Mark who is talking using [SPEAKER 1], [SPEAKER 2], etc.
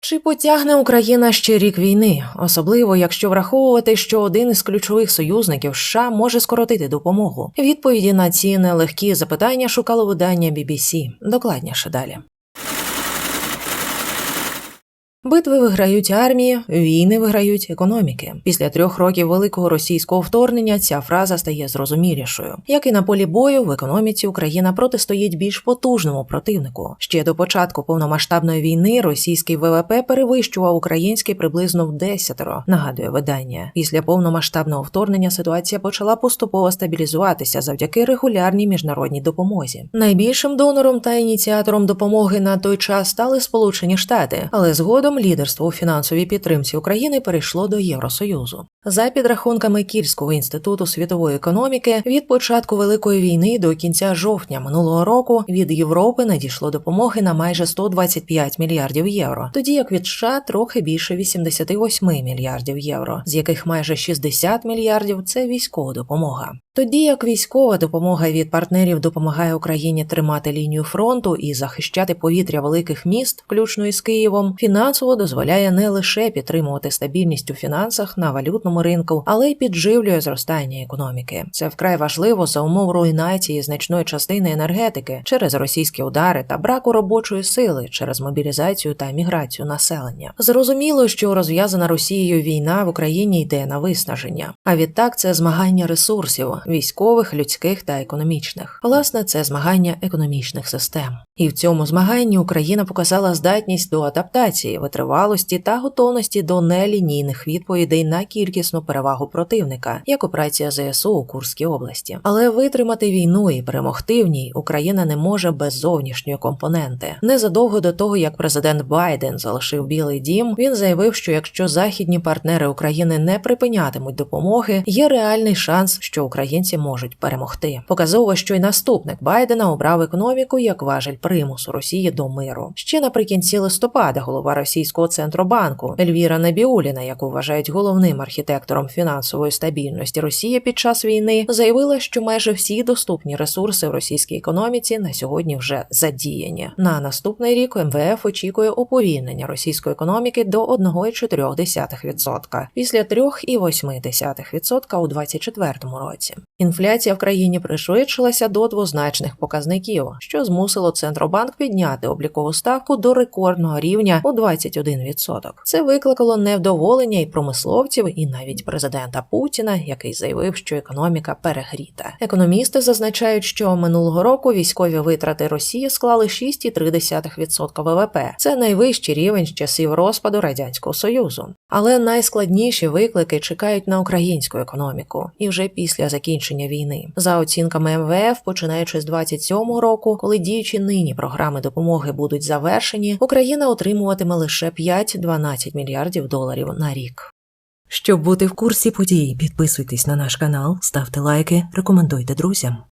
[SPEAKER 1] Чи потягне Україна ще рік війни, особливо якщо враховувати, що один із ключових союзників США може скоротити допомогу? Відповіді на ці нелегкі запитання шукало видання BBC. Докладніше далі. Битви виграють армії, війни виграють економіки. Після трьох років великого російського вторгнення ця фраза стає зрозумілішою. Як і на полі бою, в економіці Україна протистоїть більш потужному противнику. Ще до початку повномасштабної війни російський ВВП перевищував український приблизно в десятеро. Нагадує видання. Після повномасштабного вторгнення ситуація почала поступово стабілізуватися завдяки регулярній міжнародній допомозі. Найбільшим донором та ініціатором допомоги на той час стали Сполучені Штати, але згодом лідерство у фінансовій підтримці України перейшло до Євросоюзу. За підрахунками Кільського інституту світової економіки, від початку великої війни до кінця жовтня минулого року від Європи надійшло допомоги на майже 125 мільярдів євро, тоді як від США трохи більше 88 мільярдів євро, з яких майже 60 мільярдів це військова допомога. Тоді як військова допомога від партнерів допомагає Україні тримати лінію фронту і захищати повітря великих міст, включно із Києвом, фінансово дозволяє не лише підтримувати стабільність у фінансах на валютному ринку, але й підживлює зростання економіки. Це вкрай важливо за умов руйнації значної частини енергетики через російські удари та браку робочої сили через мобілізацію та міграцію населення. Зрозуміло, що розв'язана Росією війна в Україні йде на виснаження. А відтак це змагання ресурсів військових, людських та економічних. Власне, це змагання економічних систем. І в цьому змаганні Україна показала здатність до адаптації, витривалості та готовності до нелінійних відповідей на кількісну перевагу противника, як операція ЗСУ у Курській області. Але витримати війну і перемогти в ній Україна не може без зовнішньої компоненти. Незадовго до того, як президент Байден залишив Білий Дім, він заявив, що якщо західні партнери України не припинятимуть допомоги, є реальний шанс, що українці можуть перемогти. Показово, що й наступник Байдена обрав економіку як важель примусу Росії до миру. Ще наприкінці листопада голова російського центробанку Ельвіра Набіуліна, яку вважають головним архітектором фінансової стабільності Росії під час війни, заявила, що майже всі доступні ресурси в російській економіці на сьогодні вже задіяні. На наступний рік МВФ очікує уповільнення російської економіки до 1,4% після 3,8% у 2024 році. Інфляція в країні пришвидшилася до двозначних показників, що змусило Центробанк підняти облікову ставку до рекордного рівня у 21%. Це викликало невдоволення і промисловців, і навіть президента Путіна, який заявив, що економіка перегріта. Економісти зазначають, що минулого року військові витрати Росії склали 6,3% ВВП. Це найвищий рівень з часів розпаду радянського союзу. Але найскладніші виклики чекають на українську економіку і вже після закінчення війни. За оцінками МВФ, починаючи з 27-го року, коли діючі нині програми допомоги будуть завершені, Україна отримуватиме лише 5-12 мільярдів доларів на рік. Щоб бути в курсі подій, підписуйтесь на наш канал, ставте лайки, рекомендуйте друзям.